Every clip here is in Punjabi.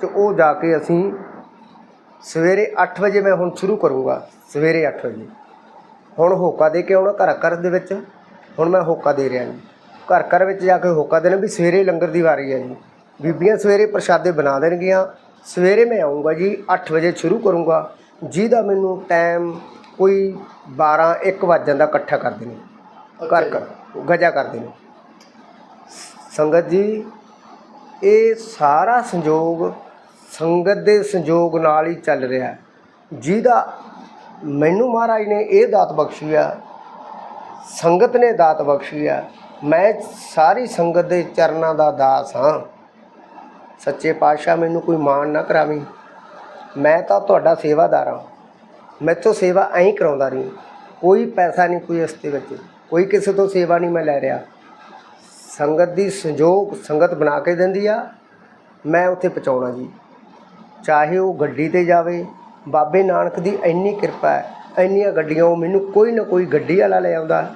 ਤੇ ਉਹ ਜਾ ਕੇ ਅਸੀਂ ਸਵੇਰੇ 8 ਵਜੇ ਮੈਂ ਹੁਣ ਸ਼ੁਰੂ ਕਰੂੰਗਾ ਸਵੇਰੇ 8 ਵਜੇ। ਹੁਣ ਹੋਕਾ ਦੇ ਕੇ ਆਉਣਾ ਘਰ ਘਰ ਦੇ ਵਿੱਚ ਹੁਣ ਮੈਂ ਹੋਕਾ ਦੇ ਰਿਹਾ ਜੀ। ਘਰ ਘਰ ਵਿੱਚ ਜਾ ਕੇ ਹੋਕਾ ਦੇਣਾ ਵੀ ਸਵੇਰੇ ਲੰਗਰ ਦੀ ਵਾਰੀ ਹੈ ਜੀ। ਬੀਬੀਆਂ ਸਵੇਰੇ ਪ੍ਰਸ਼ਾਦੇ ਬਣਾ ਦੇਣਗੀਆਂ ਸਵੇਰੇ ਮੈਂ ਆਉਂਗਾ ਜੀ 8 ਵਜੇ ਸ਼ੁਰੂ ਕਰੂੰਗਾ ਜਿਹਦਾ ਮੈਨੂੰ ਟਾਈਮ ਕੋਈ 12 1 ਵਜ ਜਾਂਦਾ ਇਕੱਠਾ ਕਰ ਦੇਣੇ। ਘਰ ਘਰ ਗਜਾ ਕਰ ਦੇਣੇ। ਸੰਗਤ ਜੀ ਇਹ ਸਾਰਾ ਸੰਜੋਗ ਸੰਗਤ ਦੇ ਸੰਯੋਗ ਨਾਲ ਹੀ ਚੱਲ ਰਿਹਾ। ਜਿਹਦਾ ਮੈਨੂੰ ਮਹਾਰਾਜ ਨੇ ਇਹ ਦਾਤ ਬਖਸ਼ੀ ਆ, ਸੰਗਤ ਨੇ ਦਾਤ ਬਖਸ਼ੀ ਆ, ਮੈਂ ਸਾਰੀ ਸੰਗਤ ਦੇ ਚਰਨਾਂ ਦਾ ਦਾਸ ਹਾਂ। ਸੱਚੇ ਪਾਤਸ਼ਾਹ ਮੈਨੂੰ ਕੋਈ ਮਾਣ ਨਾ ਕਰਾਵੀਂ। ਮੈਂ ਤਾਂ ਤੁਹਾਡਾ ਸੇਵਾਦਾਰ ਹਾਂ। ਮੈਥੋਂ ਸੇਵਾ ਐਂ ਹੀ ਕਰਾਉਂਦਾ ਨਹੀਂ ਕੋਈ ਪੈਸਾ ਨਹੀਂ ਕੋਈ ਇਸ ਦੇ ਵਿੱਚ। ਕੋਈ ਕਿਸੇ ਤੋਂ ਸੇਵਾ ਨਹੀਂ ਮੈਂ ਲੈ ਰਿਹਾ। ਸੰਗਤ ਦੀ ਸੰਜੋਗ ਸੰਗਤ ਬਣਾ ਕੇ ਦਿੰਦੀ ਆ। ਮੈਂ ਉੱਥੇ ਪਹੁੰਚਾਉਣਾ ਜੀ। ਚਾਹੇ ਉਹ ਗੱਡੀ ਤੇ ਜਾਵੇ, ਬਾਬੇ ਨਾਨਕ ਦੀ ਇੰਨੀ ਕਿਰਪਾ ਹੈ, ਇੰਨੀਆਂ ਗੱਡੀਆਂ, ਉਹ ਮੈਨੂੰ ਕੋਈ ਨਾ ਕੋਈ ਗੱਡੀ ਵਾਲਾ ਲੈ ਆਉਂਦਾ।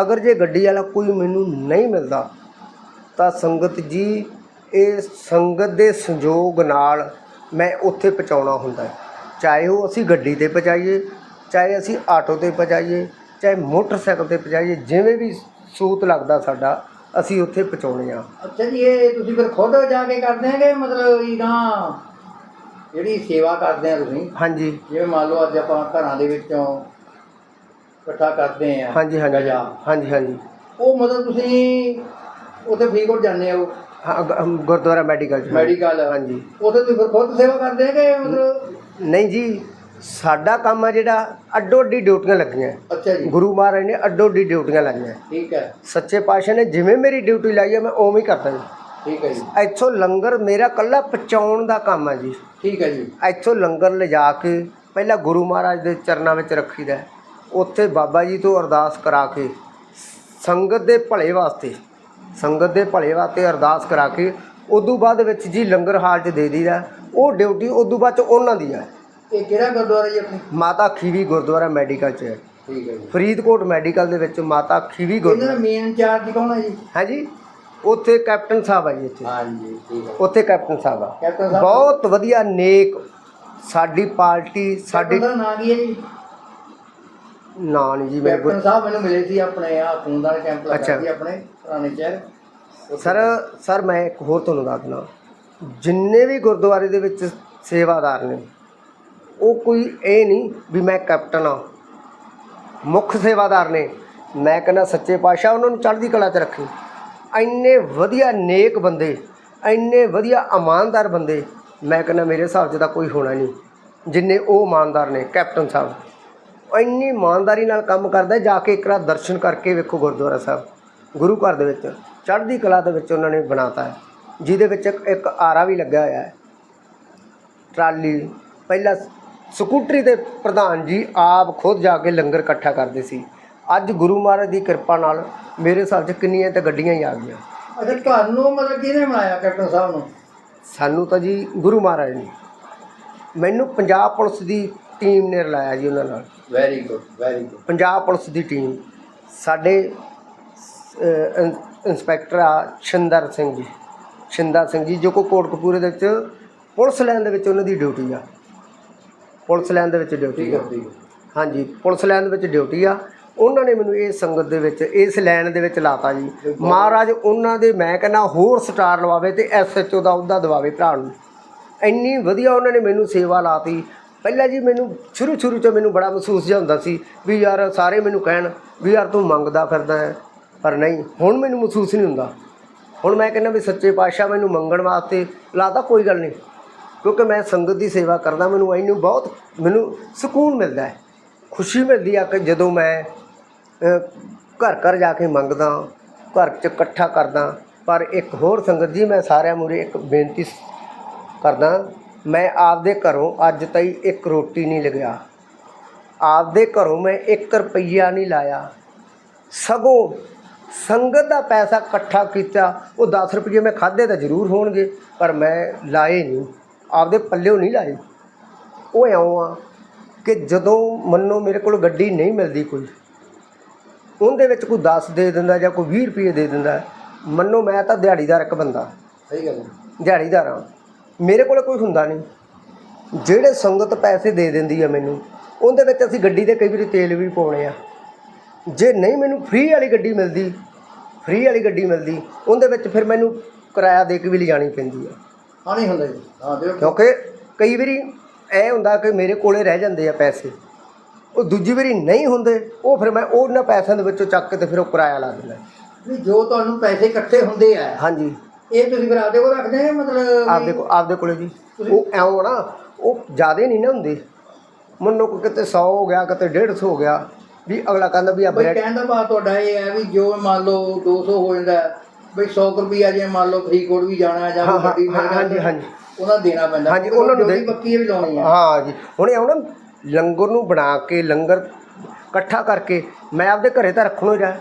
ਅਗਰ ਜੇ ਗੱਡੀ ਵਾਲਾ ਕੋਈ ਮੈਨੂੰ ਨਹੀਂ ਮਿਲਦਾ, ਤਾਂ ਸੰਗਤ ਜੀ, ਇਹ ਸੰਗਤ ਦੇ ਸੰਯੋਗ ਨਾਲ ਮੈਂ ਉੱਥੇ ਪਹੁੰਚਾਉਣਾ ਹੁੰਦਾ ਹੈ। ਚਾਹੇ ਉਹ ਅਸੀਂ ਗੱਡੀ ਤੇ ਪਹੁੰਚਾਈਏ, ਚਾਹੇ ਅਸੀਂ ਆਟੋ ਤੇ ਪਹੁੰਚਾਈਏ, ਚਾਹੇ ਮੋਟਰਸਾਈਕਲ ਤੇ ਪਹੁੰਚਾਈਏ, ਜਿਵੇਂ ਵੀ ਸੂਤ ਲੱਗਦਾ ਸਾਡਾ, ਅਸੀਂ ਉੱਥੇ ਪਹੁੰਚਾਉਣੇ ਆ ਅੱਛਾ ਜੀ, ਇਹ ਤੁਸੀਂ ਫਿਰ ਖੁਦ ਜਾ ਕੇ ਕਰਦੇ ਹੈਗੇ, ਮਤਲਬ ਇਹ ਜਿਹੜੀ ਸੇਵਾ ਕਰਦੇ ਆ ਤੁਸੀਂ ਹਾਂਜੀ। ਜਿਵੇਂ ਮੰਨ ਲਓ ਅੱਜ ਆਪਾਂ ਘਰਾਂ ਦੇ ਵਿੱਚੋਂ ਇਕੱਠਾ ਕਰਦੇ ਆ ਹਾਂਜੀ ਹਾਂਜੀ। ਗਜਾ। ਹਾਂਜੀ ਹਾਂਜੀ। ਉਹ ਮਤਲਬ ਤੁਸੀਂ ਉੱਥੇ ਫਰੀਦਕੋਟ ਜਾਂਦੇ ਹੋ? ਹਾਂ, ਗ- ਅਮ, ਗੁਰਦੁਆਰਾ ਮੈਡੀਕਲ ਚ। ਮੈਡੀਕਲ ਹਾਂਜੀ। ਉੱਥੇ ਤੁਸੀਂ ਫਿਰ ਖੁਦ ਸੇਵਾ ਕਰਦੇ ਹੈਗੇ ਮਤਲਬ ਨਹੀਂ ਜੀ ਸਾਡਾ ਕੰਮ ਆ ਜਿਹੜਾ ਅੱਡੋ ਅੱਡੀ ਡਿਊਟੀਆਂ ਲੱਗੀਆਂ। ਅੱਛਾ ਜੀ। ਗੁਰੂ ਮਹਾਰਾਜ ਨੇ ਅੱਡੋ ਅੱਡੀ ਡਿਊਟੀਆਂ ਲਾਈਆਂ। ਠੀਕ ਹੈ। ਸੱਚੇ ਪਾਤਸ਼ਾਹ ਨੇ ਜਿਵੇਂ ਮੇਰੀ ਡਿਊਟੀ ਲਾਈ ਹੈ ਮੈਂ ਉਵੇਂ ਹੀ ਕਰਦਾ ਜੀ। ਠੀਕ ਹੈ ਜੀ। ਇੱਥੋਂ ਲੰਗਰ ਮੇਰਾ ਕੱਲਾ ਪਹੁੰਚਾਉਣ ਦਾ ਕੰਮ ਹੈ ਜੀ। ਠੀਕ ਹੈ ਜੀ। ਇੱਥੋਂ ਲੰਗਰ ਲਿਜਾ ਕੇ ਪਹਿਲਾਂ ਗੁਰੂ ਮਹਾਰਾਜ ਦੇ ਚਰਨਾਂ ਵਿੱਚ ਰੱਖੀਦਾ ਹੈ। ਉੱਥੇ ਬਾਬਾ ਜੀ ਤੋਂ ਅਰਦਾਸ ਕਰਾ ਕੇ ਸੰਗਤ ਦੇ ਭਲੇ ਵਾਸਤੇ ਸੰਗਤ ਦੇ ਭਲੇ ਵਾਸਤੇ ਅਰਦਾਸ ਕਰਾ ਕੇ ਉਦੋਂ ਬਾਅਦ ਵਿੱਚ ਜੀ ਲੰਗਰ ਹਾਲ 'ਚ ਦੇ ਦਈਦਾ ਉਹ ਡਿਊਟੀ ਉਦੋਂ ਬਾਅਦ 'ਚ ਉਹਨਾਂ ਦੀ ਹੈ। ਇਹ ਕਿਹੜਾ ਗੁਰਦੁਆਰਾ ਜੀ ਆਪਣੀ? ਮਾਤਾ ਖੀਵੀ ਗੁਰਦੁਆਰਾ ਮੈਡੀਕਲ 'ਚ ਹੈ। ਠੀਕ ਹੈ ਜੀ। ਫਰੀਦਕੋਟ ਮੈਡੀਕਲ ਦੇ ਵਿੱਚ ਮਾਤਾ ਖੀਵੀ ਇਹਨਾਂ ਦਾ ਗੁਰਦੁਆਰਾ ਮੇਨ ਇੰਚਾਰਜ ਕੌਣ ਹੈ ਜੀ? ਹੈ ਜੀ? ਉੱਥੇ ਕੈਪਟਨ ਸਾਹਿਬ ਆ ਜੀ ਇੱਥੇ। ਹਾਂਜੀ ਠੀਕ ਹੈ ਉੱਥੇ ਕੈਪਟਨ ਸਾਹਿਬ ਆ। ਕੈਪਟਨ ਸਾਹਿਬ? ਬਹੁਤ ਵਧੀਆ ਨੇਕ ਸਾਡੀ ਪਾਰਟੀ ਸਾਡੀ ਨਾਂ ਕੀ ਹੈ ਜੀ? ਨਾਂ ਨਹੀਂ ਜੀ ਮੇਰੇ ਕੋਲ ਕੈਪਟਨ ਸਾਹਿਬ ਮੈਨੂੰ ਮਿਲੇ ਸੀ ਆਪਣੇ ਆ ਖੂਨਦਾਨ ਕੈਂਪ ਅੱਛਾ। ਲੱਗਾ ਸੀ ਆਪਣੇ ਪੁਰਾਣੇ ਸ਼ਹਿਰ। ਸਰ ਸਰ ਮੈਂ ਇੱਕ ਹੋਰ ਤੁਹਾਨੂੰ ਦੱਸ ਦਿੰਦਾ ਜਿੰਨੇ ਵੀ ਗੁਰਦੁਆਰੇ ਦੇ ਵਿੱਚ ਸੇਵਾਦਾਰ ਨੇ ਉਹ ਕੋਈ ਇਹ ਨਹੀਂ ਵੀ ਮੈਂ ਕੈਪਟਨ ਆ ਮੁੱਖ ਸੇਵਾਦਾਰ ਨੇ। ਮੈਂ ਕਹਿੰਦਾ ਸੱਚੇ ਪਾਤਸ਼ਾਹ ਉਹਨਾਂ ਨੂੰ ਚੜ੍ਹਦੀ ਕਲਾ 'ਚ ਰੱਖੀ। ਇੰਨੇ ਵਧੀਆ ਨੇਕ ਬੰਦੇ, ਇੰਨੇ ਵਧੀਆ ਇਮਾਨਦਾਰ ਬੰਦੇ, ਮੈਂ ਕਹਿੰਦਾ ਮੇਰੇ ਹਿਸਾਬ 'ਚ ਤਾਂ ਕੋਈ ਹੋਣਾ ਨਹੀਂ, ਜਿੰਨੇ ਉਹ ਇਮਾਨਦਾਰ ਨੇ, ਕੈਪਟਨ ਸਾਹਿਬ। ਇੰਨੀ ਇਮਾਨਦਾਰੀ ਨਾਲ ਕੰਮ ਕਰਦਾ, ਜਾ ਕੇ ਇੱਕ ਵਾਰ ਦਰਸ਼ਨ ਕਰਕੇ ਵੇਖੋ ਗੁਰਦੁਆਰਾ ਸਾਹਿਬ, ਗੁਰੂ ਘਰ ਦੇ ਵਿੱਚ, ਚੜ੍ਹਦੀ ਕਲਾ ਦੇ ਵਿੱਚ ਉਹਨਾਂ ਨੇ ਬਣਾਤਾ ਹੈ, ਜਿਹਦੇ ਵਿੱਚ ਇੱਕ- ਆਰਾ ਵੀ ਲੱਗਿਆ ਹੋਇਆ ਹੈ। ਟਰਾਲੀ, ਪਹਿਲਾਂ ਸਕੂਟਰੀ ਦੇ ਪ੍ਰਧਾਨ ਜੀ ਆਪ ਖੁਦ ਜਾ ਕੇ ਲੰਗਰ ਇਕੱਠਾ ਕਰਦੇ ਸੀ। ਅੱਜ ਗੁਰੂ ਮਹਾਰਾਜ ਦੀ ਕਿਰਪਾ ਨਾਲ ਮੇਰੇ ਹਿਸਾਬ 'ਚ ਕਿੰਨੀਆਂ ਤਾਂ ਗੱਡੀਆਂ ਹੀ ਆ ਗਈਆਂ। ਅੱਛਾ ਤੁਹਾਨੂੰ ਮਤਲਬ ਕਿਹਨੇ ਬਣਾਇਆ ਕੈਪਟਨ ਸਾਹਿਬ ਨੂੰ? ਸਾਨੂੰ ਤਾਂ ਜੀ ਗੁਰੂ ਮਹਾਰਾਜ ਨੇ। ਮੈਨੂੰ ਪੰਜਾਬ ਪੁਲਿਸ ਦੀ ਟੀਮ ਨੇ ਰਲਾਇਆ ਜੀ ਉਹਨਾਂ ਨਾਲ। Very good very good Punjab police ਦੀ ਟੀਮ। ਸਾਡੇ ਇੰਸਪੈਕਟਰ ਆ ਸ਼ਿੰਦਰ ਸਿੰਘ ਜੀ। ਸ਼ਿੰਦਰ ਸਿੰਘ ਜੀ ਜੋ ਕੋ ਕੋਟਕਪੂਰੇ ਦੇ ਵਿੱਚ ਪੁਲਿਸ ਲਾਈਨ ਦੇ ਵਿੱਚ ਉਹਨਾਂ ਦੀ ਡਿਊਟੀ ਆ। ਪੁਲਿਸ ਲਾਈਨ ਦੇ ਵਿੱਚ ਡਿਊਟੀ ਆ। ਹਾਂਜੀ ਪੁਲਿਸ ਲਾਈਨ ਦੇ ਵਿੱਚ ਡਿਊਟੀ ਆ। ਉਹਨਾਂ ਨੇ ਮੈਨੂੰ ਇਹ ਸੰਗਤ ਦੇ ਵਿੱਚ, ਇਸ ਲਾਈਨ ਦੇ ਵਿੱਚ ਲਾਤਾ ਜੀ। ਮਹਾਰਾਜ, ਉਹਨਾਂ ਦੇ ਮੈਂ ਕਹਿੰਦਾ ਹੋਰ ਸਟਾਰ ਲਵਾਵੇ ਤੇ ਐਸਐਚਓ ਦਾ ਅਹੁਦਾ ਦਵਾਵੇ ਭਰਾ ਨੂੰ। ਇੰਨੀ ਵਧੀਆ ਉਹਨਾਂ ਨੇ ਮੈਨੂੰ ਸੇਵਾ ਲਾਤੀ। ਪਹਿਲਾਂ ਜੀ ਮੈਨੂੰ ਸ਼ੁਰੂ ਸ਼ੁਰੂ 'ਚ ਮੈਨੂੰ ਬੜਾ ਮਹਿਸੂਸ ਜਿਹਾ ਹੁੰਦਾ ਸੀ ਵੀ ਯਾਰ ਸਾਰੇ ਮੈਨੂੰ ਕਹਿਣ ਵੀ ਯਾਰ ਤੂੰ ਮੰਗਦਾ ਫਿਰਦਾ ਹੈ, ਪਰ ਨਹੀਂ, ਹੁਣ ਮੈਨੂੰ ਮਹਿਸੂਸ ਨਹੀਂ ਹੁੰਦਾ। ਹੁਣ ਮੈਂ ਕਹਿੰਦਾ ਵੀ ਸੱਚੇ ਪਾਤਸ਼ਾਹ ਮੈਨੂੰ ਮੰਗਣ ਵਾਸਤੇ ਲਾਤਾ, ਕੋਈ ਗੱਲ ਨਹੀਂ। ਕਿਉਂਕਿ ਮੈਂ ਸੰਗਤ ਦੀ ਸੇਵਾ ਕਰਦਾ, ਮੈਨੂੰ ਇਹਨੂੰ ਬਹੁਤ, ਮੈਨੂੰ ਸਕੂਨ ਮਿਲਦਾ ਹੈ। ਖੁਸ਼ੀ ਮਿਲਦੀ ਆ ਕਿ ਜਦੋਂ ਮੈਂ ਘਰ ਘਰ ਜਾ ਕੇ ਮੰਗਦਾ, ਘਰ 'ਚ ਇਕੱਠਾ ਕਰਦਾ। ਪਰ ਇੱਕ ਹੋਰ ਸੰਗਤ ਜੀ, ਮੈਂ ਸਾਰਿਆਂ ਮੂਰੇ ਇੱਕ ਬੇਨਤੀ ਕਰਦਾ, ਮੈਂ ਆਪਦੇ ਘਰੋਂ ਅੱਜ ਤਾਈ ਇੱਕ ਰੋਟੀ ਨਹੀਂ ਲਗਿਆ ਆਪਦੇ ਘਰੋਂ ਮੈਂ 1 ਰੁਪਈਆ ਨਹੀਂ ਲਾਇਆ। ਸਗੋਂ ਸੰਗਤ ਦਾ ਪੈਸਾ ਇਕੱਠਾ ਕੀਤਾ, ਉਹ 10 ਰੁਪਏ ਮੈਂ ਖਾਦੇ ਤਾਂ ਜ਼ਰੂਰ ਹੋਣਗੇ, ਪਰ ਮੈਂ ਲਾਏ ਨਹੀਂ। ਆਪਦੇ ਪੱਲਿਓ ਨਹੀਂ ਲਾਏ। ਉਹ ਐਉਂ ਆ ਕਿ ਜਦੋਂ ਮੰਨੋ ਮੇਰੇ ਕੋਲ ਗੱਡੀ ਨਹੀਂ ਮਿਲਦੀ ਕੋਈ ਉਹਦੇ ਵਿੱਚ ਕੋਈ 10 ਦੇ ਦਿੰਦਾ ਜਾਂ ਕੋਈ 20 ਰੁਪਏ ਦੇ ਦਿੰਦਾ। ਮੰਨੋ ਮੈਂ ਤਾਂ ਦਿਹਾੜੀਦਾਰ ਇੱਕ ਬੰਦਾ। ਸਹੀ ਗੱਲ ਹੈ। ਦਿਹਾੜੀਦਾਰ ਹਾਂ। ਮੇਰੇ ਕੋਲ ਕੋਈ ਹੁੰਦਾ ਨਹੀਂ। ਜਿਹੜੇ ਸੰਗਤ ਪੈਸੇ ਦੇ ਦਿੰਦੀ ਆ ਮੈਨੂੰ ਉਹਦੇ ਵਿੱਚ ਅਸੀਂ ਗੱਡੀ ਦੇ ਕਈ ਵਾਰੀ ਤੇਲ ਵੀ ਪਾਉਣੇ ਆ। ਜੇ ਨਹੀਂ ਮੈਨੂੰ ਫ੍ਰੀ ਵਾਲੀ ਗੱਡੀ ਮਿਲਦੀ ਫ੍ਰੀ ਵਾਲੀ ਗੱਡੀ ਮਿਲਦੀ ਉਹਦੇ ਵਿੱਚ ਫਿਰ ਮੈਨੂੰ ਕਿਰਾਇਆ ਦੇ ਕੇ ਵੀ ਲਿਜਾਣੀ ਪੈਂਦੀ ਆ। ਹਾਂ ਨਹੀਂ ਹੁੰਦਾ ਜੀ। ਹਾਂ ਦੇਖੋ। ਕਿਉਂਕਿ ਕਈ ਵਾਰੀ ਐ ਹੁੰਦਾ ਕਿ ਮੇਰੇ ਕੋਲੇ ਰਹਿ ਜਾਂਦੇ ਆ ਪੈਸੇ। ਉਹ ਦੂਜੀ ਵਾਰੀ ਨਹੀਂ ਹੁੰਦੇ ਉਹ ਫਿਰ ਮੈਂ ਉਹਨਾਂ ਪੈਸਿਆਂ ਦੇ ਵਿੱਚੋਂ ਚੱਕ ਕੇ ਤੇ ਫਿਰ ਉਹ ਕਿਰਾਇਆ ਲਾ ਦਿੰਦਾ। ਵੀ ਜੋ ਤੁਹਾਨੂੰ ਪੈਸੇ ਇਕੱਠੇ ਹੁੰਦੇ ਆ ਹਾਂਜੀ। ਇਹ ਤੁਸੀਂ ਫਿਰ ਆਪਦੇ ਕੋਲ ਰੱਖਦੇ ਆ ਮਤਲਬ ਆਪਦੇ ਕੋ ਆਪਦੇ ਕੋਲੇ ਜੀ। ਉਹ ਐਉਂ ਨਾ ਉਹ ਜ਼ਿਆਦੇ ਨਹੀਂ ਨਾ ਹੁੰਦੇ। ਮੰਨੋ ਕਿ ਕਿਤੇ 100 ਹੋ ਗਿਆ ਕਿਤੇ 150 ਹੋ ਗਿਆ ਵੀ ਅਗਲਾ ਕਹਿੰਦਾ ਵੀ ਆ ਬਈ ਬ੍ਰੈਡ ਕਹਿਣ ਦਾ ਭਾਵ ਤੁਹਾਡਾ ਇਹ ਹੈ ਵੀ ਜੋ ਮੰਨ ਲਓ 200 ਹੋ ਜਾਂਦਾ ਬਈ 100 ਰੁਪਈਆ ਜੇ ਮੰਨ ਲਓ ਫਰੀਦਕੋਟ ਵੀ ਜਾਣਾ ਜਾਂ ਗੱਡੀ ਮਿਲ ਹਾਂਜੀ, ਹਾਂਜੀ। ਉਹਨਾਂ ਦੇਣਾ ਪੈਂਦਾ। ਹਾਂਜੀ, ਉਹਨਾਂ ਨੂੰ ਪੱਕੀ ਵੀ ਲਾਉਣੀ ਆ। ਹਾਂ ਜੀ। ਹੁਣ ਇਹ ਨਾ ਲੰਗਰ ਨੂੰ ਬਣਾ ਕੇ ਲੰਗਰ ਇਕੱਠਾ ਕਰਕੇ ਮੈਂ ਆਪਦੇ ਘਰੇ ਤਾਂ ਰੱਖਣੋ ਜਾ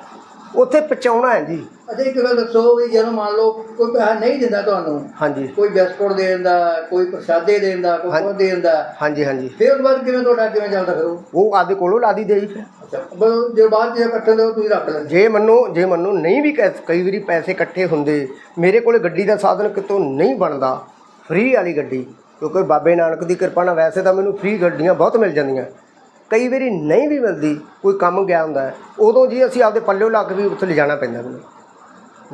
ਉੱਥੇ ਪਹੁੰਚਾਉਣਾ ਹੈ ਜੀ। ਅੱਛਾ ਇੱਕ ਗੱਲ ਦੱਸੋ ਵੀ ਜਦੋਂ ਮੰਨ ਲਓ ਕੋਈ ਪੈਸਾ ਨਹੀਂ ਦਿੰਦਾ ਤੁਹਾਨੂੰ ਹਾਂਜੀ। ਕੋਈ ਬਿਸਕੁਟ ਦੇ ਦਿੰਦਾ ਕੋਈ ਪ੍ਰਸ਼ਾਦੇ ਦੇ ਦਿੰਦਾ ਕੋਈ ਹਾਂ। ਕੁਝ ਦੇ ਦਿੰਦਾ ਹਾਂਜੀ ਹਾਂਜੀ। ਫਿਰ ਉਸ ਤੋਂ ਬਾਅਦ ਕਿਵੇਂ ਤੁਹਾਡਾ ਕਿਵੇਂ ਚੱਲਦਾ ਫਿਰ ਉਹ? ਉਹ ਆਪਦੇ ਕੋਲੋਂ ਲਾ ਦੀ ਦੇ ਫਿਰ। ਅੱਛਾ ਬਸ ਜੇ ਬਾਅਦ ਜੇ ਇਕੱਠੇ ਦੇ ਤੁਸੀਂ ਰੱਖ ਲੈਂਦੇ ਜੇ ਮੰਨੋ ਜੇ ਮੰਨੋ ਨਹੀਂ ਵੀ ਕੈ- ਕਈ ਵਾਰੀ ਪੈਸੇ ਇਕੱਠੇ ਹੁੰਦੇ। ਮੇਰੇ ਕੋਲੇ ਗੱਡੀ ਦਾ ਸਾਧਨ ਕਿਤੋਂ ਨਹੀਂ ਬਣਦਾ। ਫ੍ਰੀ ਵਾਲੀ ਗੱਡੀ। ਕਿਉਂਕਿ ਬਾਬੇ ਨਾਨਕ ਦੀ ਕਿਰਪਾ ਨਾਲ ਵੈਸੇ ਤਾਂ ਮੈਨੂੰ ਫ੍ਰੀ ਗੱਡੀਆਂ ਬਹੁਤ ਮਿਲ ਜਾਂਦੀਆਂ। ਕਈ ਵਾਰੀ ਨਹੀਂ ਵੀ ਮਿਲਦੀ ਕੋਈ ਕੰਮ ਗਿਆ ਹੁੰਦਾ ਉਦੋਂ ਜੀ ਅਸੀਂ ਆਪਦੇ ਪੱਲਿਓ ਲਾ ਕੇ ਵੀ ਉੱਥੇ ਲਿਜਾਣਾ ਪੈਂਦਾ ਮੈਨੂੰ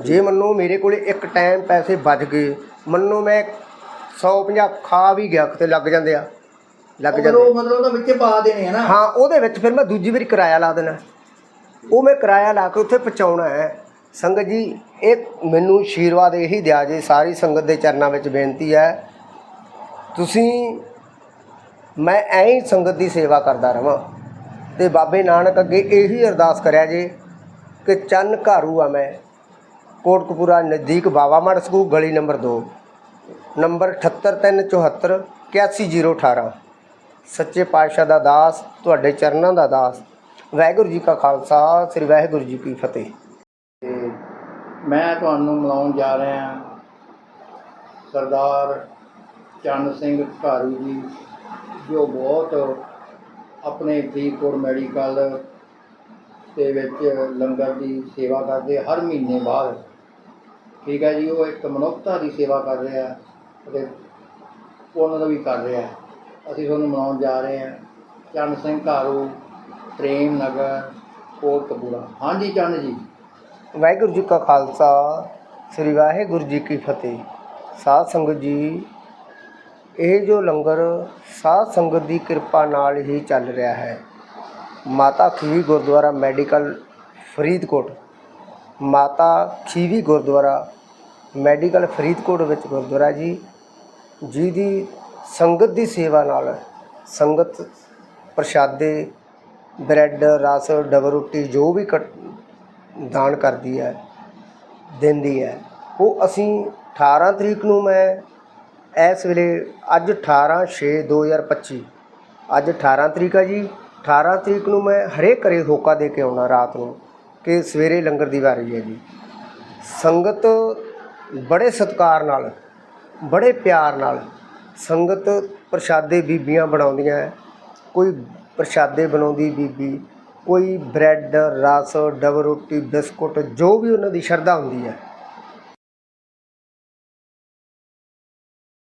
ਜੇ ਮੰਨੋ ਮੇਰੇ ਕੋਲੇ ਇੱਕ ਟਾਈਮ ਪੈਸੇ ਬਚ ਗਏ ਮੰਨੋ ਮੈਂ 150 ਖਾ ਵੀ ਗਿਆ ਕਿਤੇ ਲੱਗ ਜਾਂਦੇ ਆ ਲੱਗ ਜਾਂਦੇ ਉਹ ਮਤਲਬ ਉਹਦੇ ਵਿੱਚ ਪਾ ਦੇਣੇ ਆ ਨਾ। ਹਾਂ ਉਹਦੇ ਵਿੱਚ ਫਿਰ ਮੈਂ ਦੂਜੀ ਵਾਰੀ ਕਿਰਾਇਆ ਲਾ ਦੇਣਾ। ਉਹ ਮੈਂ ਕਿਰਾਇਆ ਲਾ ਕੇ ਉੱਥੇ ਪਹੁੰਚਾਉਣਾ ਹੈ। ਸੰਗਤ ਜੀ ਇਹ ਮੈਨੂੰ ਆਸ਼ੀਰਵਾਦ ਇਹੀ ਦਿਆ ਜੇ ਸਾਰੀ ਸੰਗਤ ਦੇ ਚਰਨਾਂ ਵਿੱਚ ਬੇਨਤੀ ਹੈ ਤੁਸੀਂ, ਮੈਂ ਐਂ ਹੀ ਸੰਗਤ ਦੀ ਸੇਵਾ ਕਰਦਾ ਰਵਾਂ। ਤੇ ਬਾਬੇ ਨਾਨਕ ਅੱਗੇ ਇਹੀ ਅਰਦਾਸ ਕਰਿਆ ਜੇ ਕਿ ਚੰਨ ਘਾਰੂ ਆ ਮੈਂ। ਕੋਟਕਪੂਰਾ ਨਜ਼ਦੀਕ ਬਾਵਾ ਮੜ ਸਕੂ, ਗਲੀ ਨੰਬਰ 2 ਨੰਬਰ 78374 81018 ਸੱਚੇ ਪਾਤਸ਼ਾਹ ਦਾ ਦਾਸ, ਤੁਹਾਡੇ ਚਰਨਾਂ ਦਾ ਦਾਸ। ਵਾਹਿਗੁਰੂ ਜੀ ਕਾ ਖਾਲਸਾ, ਸ੍ਰੀ ਵਾਹਿਗੁਰੂ ਜੀ ਕੀ ਫਤਿਹ। ਤੇ ਮੈਂ ਤੁਹਾਨੂੰ ਮਿਲਾਉਣ ਜਾ ਰਿਹਾ ਸਰਦਾਰ ਚੰਨ ਸਿੰਘ ਘਾਰੂ ਜੀ, ਜੋ ਬਹੁਤ ਆਪਣੇ ਫਰੀਦਕੋਟ ਮੈਡੀਕਲ ਦੇ ਵਿੱਚ ਲੰਗਰ ਦੀ ਸੇਵਾ ਕਰਦੇ, ਹਰ ਮਹੀਨੇ ਬਾਅਦ। ਠੀਕ ਹੈ ਜੀ, ਉਹ ਇੱਕ ਮਨੁੱਖਤਾ ਦੀ ਸੇਵਾ ਕਰ ਰਿਹਾ ਅਤੇ ਉਹਨਾਂ ਦਾ ਵੀ ਕਰ ਰਿਹਾ। ਅਸੀਂ ਤੁਹਾਨੂੰ ਮਨਾਉਣ ਜਾ ਰਹੇ ਹਾਂ। ਚੰਨ ਸਿੰਘ ਘਾਰੂ, ਪ੍ਰੇਮ ਨਗਰ ਕੋਟਕਪੂਰਾ ਹਾਂਜੀ ਚੰਨ ਜੀ। ਵਾਹਿਗੁਰੂ ਜੀ ਕਾ ਖਾਲਸਾ, ਸ੍ਰੀ ਵਾਹਿਗੁਰੂ ਜੀ ਕੀ ਫਤਿਹ। ਸਾਧ ਸੰਗਤ ਜੀ ਇਹ ਜੋ ਲੰਗਰ ਸਾਧ ਸੰਗਤ ਦੀ ਕਿਰਪਾ ਨਾਲ ਹੀ ਚੱਲ ਰਿਹਾ ਹੈ, ਮਾਤਾ ਖੀਵੀ ਗੁਰਦੁਆਰਾ ਮੈਡੀਕਲ ਫਰੀਦਕੋਟ, ਮਾਤਾ ਖੀਵੀ ਗੁਰਦੁਆਰਾ ਮੈਡੀਕਲ ਫਰੀਦਕੋਟ ਵਿੱਚ ਗੁਰਦੁਆਰਾ ਜੀ, ਜਿਹਦੀ ਸੰਗਤ ਦੀ ਸੇਵਾ ਨਾਲ ਸੰਗਤ ਪ੍ਰਸ਼ਾਦੇ, ਬ੍ਰੈਡ, ਰਸ, ਡਬਲ ਰੋਟੀ ਜੋ ਵੀ ਕੱਟ ਦਾਨ ਕਰਦੀ ਹੈ, ਦਿੰਦੀ ਹੈ। ਉਹ ਅਸੀਂ 18 ਤਰੀਕ ਨੂੰ ਮੈਂ ਇਸ ਵੇਲੇ ਅੱਜ 18 6 2025 ਅੱਜ 18 ਤਰੀਕ ਆ ਜੀ। 18 ਤਰੀਕ ਨੂੰ ਮੈਂ ਹਰੇਕ ਘਰੇ ਹੋਕਾ ਦੇ ਕੇ ਆਉਣਾ ਰਾਤ ਨੂੰ ਕਿ ਸਵੇਰੇ ਲੰਗਰ ਦੀ ਵਾਰੀ ਹੈ ਜੀ। ਸੰਗਤ ਬੜੇ ਸਤਿਕਾਰ ਨਾਲ, ਬੜੇ ਪਿਆਰ ਨਾਲ ਸੰਗਤ ਪ੍ਰਸ਼ਾਦੇ ਬੀਬੀਆਂ ਬਣਾਉਂਦੀਆਂ ਕੋਈ ਪ੍ਰਸ਼ਾਦੇ ਬਣਾਉਂਦੀ ਬੀਬੀ, ਕੋਈ ਬ੍ਰੈਡ, ਰਸ ਡਬਲ ਰੋਟੀ, ਬਿਸਕੁਟ, ਜੋ ਵੀ ਉਹਨਾਂ ਦੀ ਸ਼ਰਧਾ ਹੁੰਦੀ ਹੈ।